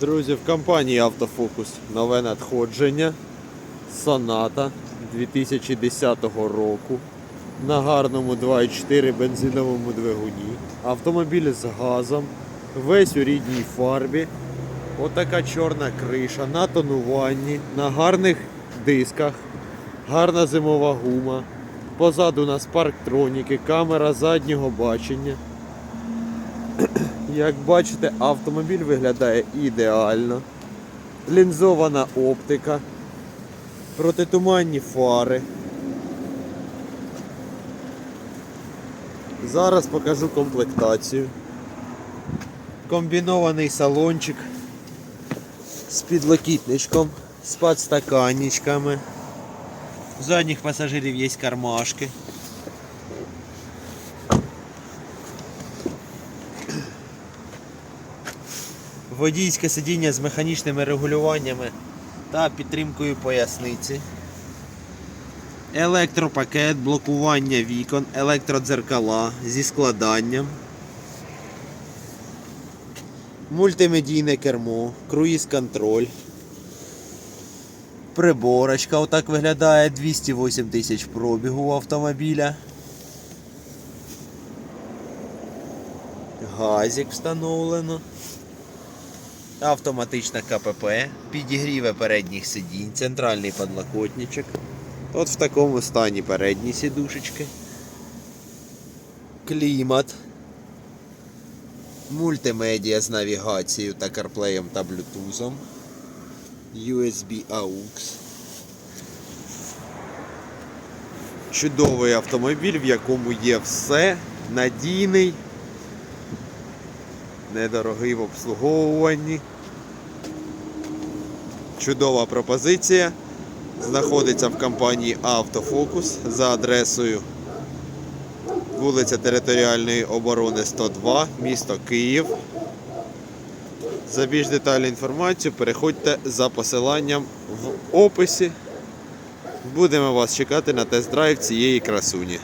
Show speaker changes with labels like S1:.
S1: Друзі, в компанії Автофокус нове надходження. Соната 2010 року. На гарному 2.4 бензиновому двигуні. Автомобіль з газом. Весь у рідній фарбі. Отака чорна криша на тонуванні, на гарних дисках, гарна зимова гума. Позаду у нас парктроніки, камера заднього бачення. Як бачите, автомобіль виглядає ідеально. Лінзована оптика, протитуманні фари. Зараз покажу комплектацію. Комбінований салончик з підлокітничком, з подстаканничками. У задніх пасажирів є кармашки. Водійське сидіння з механічними регулюваннями та підтримкою поясниці. Електропакет, блокування вікон, електродзеркала зі складанням. Мультимедійне кермо, круїз-контроль. Приборочка отак виглядає 208 тисяч пробігу автомобіля. Газик встановлено. Автоматична КПП, підігріве передніх сидінь, центральний подлокотничок. От в такому стані передні сідушечки. Клімат. Мультимедіа з навігацією та CarPlay та Bluetooth. USB AUX. Чудовий автомобіль, в якому є все, надійний, недорогий в обслуговуванні. Чудова пропозиція. Знаходиться в компанії Автофокус за адресою вулиця Територіальної оборони 102, місто Київ. За більш детальну інформацію переходьте за посиланням в описі. Будемо вас чекати на тест-драйв цієї красуні.